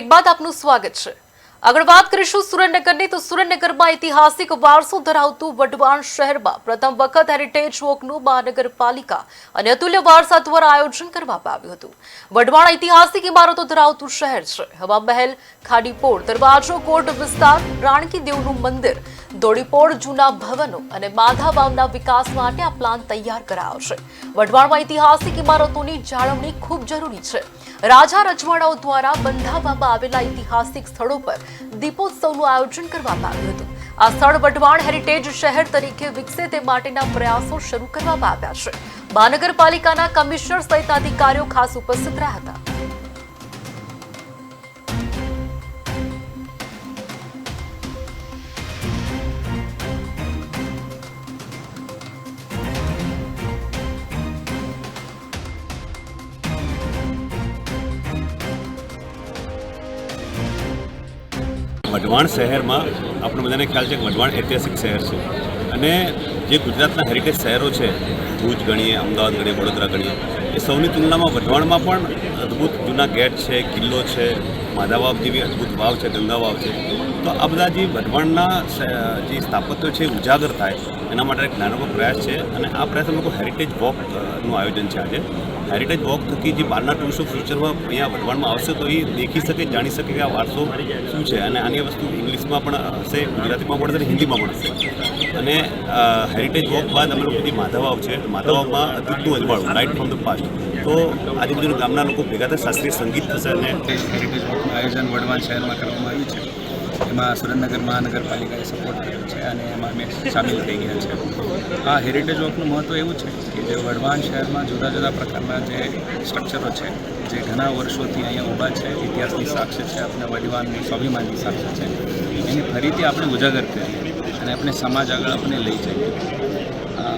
Break બાદ આપનું સ્વાગત છે. આગળ વાત કરીશું સુરેન્દ્રનગરની. તો સુરેન્દ્રનગરમાં ઐતિહાસિક વારસો ધરાવતું વઢવાણ શહેરમાં પ્રથમ વખત હેરિટેજ વોકનું મહાનગરપાલિકા અને અતુલ્ય વારસા દ્વારા આયોજન કરવામાં આવ્યું હતું. વઢવાણ ઐતિહાસિક ઇમારતો ધરાવતું શહેર છે. હવા મહેલ ખાડીપોળ, દરવાજો કોટ વિસ્તાર રાણકી દેવનું મંદિર દોડીપોળ, જૂના ભવનો અને માધા વાવના વિકાસ માટે આ પ્લાન તૈયાર કરાયો છે. વઢવાણમાં ઐતિહાસિક ઇમારતોની જાળવણી ખૂબ જરૂરી છે. રાજા રજવાડાઓ દ્વારા બંધાવવામાં આવેલા ઐતિહાસિક સ્થળો પર દીપોત્સવનું આયોજન કરવામાં આવ્યું હતું. આ સ્થળ વઢવાણ હેરિટેજ શહેર તરીકે વિકસે તે માટેના પ્રયાસો શરૂ કરવામાં આવ્યા છે. મહાનગરપાલિકાના કમિશનર સહિત અધિકારીઓ ખાસ ઉપસ્થિત રહ્યા હતા. વઢવાણ શહેરમાં આપણે બધાને ખ્યાલ છે કે વઢવાણ ઐતિહાસિક શહેર છે. અને જે ગુજરાતના હેરિટેજ શહેરો છે, ભુજ ગણીએ, અમદાવાદ ગણીએ, વડોદરા ગણીએ, એ સૌની તુલનામાં વઢવાણમાં પણ અદ્ભુત જૂના ગેટ છે, કિલ્લો છે માધા વાવ જેવી અદ્ભુત વાવ છે, ગંગા વાવ છે. તો આ બધા જે વઢવાણના જે સ્થાપત્યો છે ઉજાગર થાય. એના માટે એક નાનો પ્રયાસ છે અને આ પ્રયાસ લોકો હેરિટેજ વોકનું આયોજન છે આજે. હેરિટેજ વોક થકી જે બહારના ટુરિસ્ટો ફ્યુચરમાં અહીંયા વઢવાણમાં આવશે તો એ દેખી શકે, જાણી શકે કે આ વારસો શું છે અને આની વસ્તુ ઇંગ્લિશમાં પણ હશે, ગુજરાતીમાં પણ હશે હિન્દીમાં પણ હશે. અને હેરિટેજ વોક બાદ અમે લોકો જે માધવાવ છે. માધવાવમાં અદ્ભુતનું અજવાળું રાઇટ ફ્રોમ ધ પાસ્ટ તો આજુબાજુ ગામના લોકો ભેગા થાય, શાસ્ત્રીય સંગીત થશે અને હેરિટેજ વોકનું આયોજન વડવાન શહેરમાં કરવામાં આવ્યું છે. એમાં સુરેન્દ્રનગર મહાનગરપાલિકાએ સપોર્ટ કર્યો છે અને એમાં અમે સામેલ થઈ ગયા છે. આ હેરિટેજ વોકનું મહત્ત્વ એવું છે કે જે વડવાન શહેરમાં જુદા જુદા પ્રકારના જે સ્ટ્રક્ચરો છે, જે ઘણા વર્ષોથી અહીંયા ઊભા છે, ઇતિહાસની સાક્ષી છે, આપણે વડવાનની સ્વાભિમાનની સાક્ષી છે. એની ફરીથી આપણે ઉજાગર કરીએ અને આપણે સમાજ આગળ આપણે લઈ જઈએ.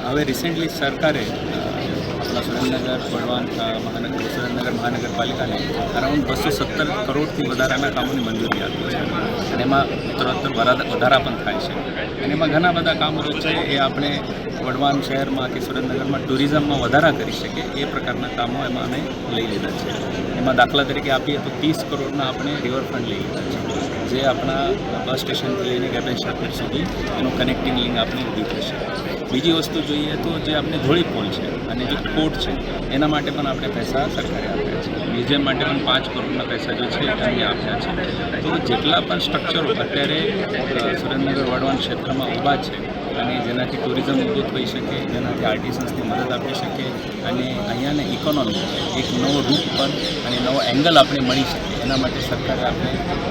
હવે રિસેન્ટલી સરકારે આપણા સુરેન્દ્રનગર વડવાન મહાનગર, સુરેન્દ્રનગર મહાનગરપાલિકાને અરાઉન્ડ બસો સત્તર કરોડથી વધારાના કામોની મંજૂરી આપી છે. અને એમાં ઉત્તરોત્તર વધારા પણ થાય છે. અને એમાં ઘણા બધા કામો છે એ આપણે વડવાન શહેરમાં કે સુરેન્દ્રનગરમાં ટુરિઝમમાં વધારા કરી શકે એ પ્રકારના કામો એમાં અમે લઈ લીધા છે. એમાં દાખલા તરીકે આપીએ તો ત્રીસ કરોડના આપણે રિવરફ્રન્ટ લઈ લીધા છે. જે આપણા બસ સ્ટેશનથી લઈને ગેબેન શાર્પેટ સુધી એનું કનેક્ટિંગ લિંક આપણે ઊભી થશે. બીજી વસ્તુ જોઈએ તો જે આપણે ધોળી પોલ છે અને જે કોર્ટ છે, એના માટે પણ આપણે પૈસા સરકારે આપ્યા છે. મ્યુઝિયમ માટે પણ પાંચ કરોડના પૈસા જે છે એ આપ્યા છે. તો જેટલા પણ સ્ટ્રક્ચરો અત્યારે સુરેન્દ્રનગર વડવાન ક્ષેત્રમાં ઊભા છે અને જેનાથી ટુરિઝમ ઊભું થઈ શકે, જેનાથી આર્ટિસન્સની મદદ આપી શકે અને અહીંયાને ઇકોનોમી એક નવો રૂપ પણ અને નવો એંગલ આપણે મળી શકે. એના માટે સરકારે આપણે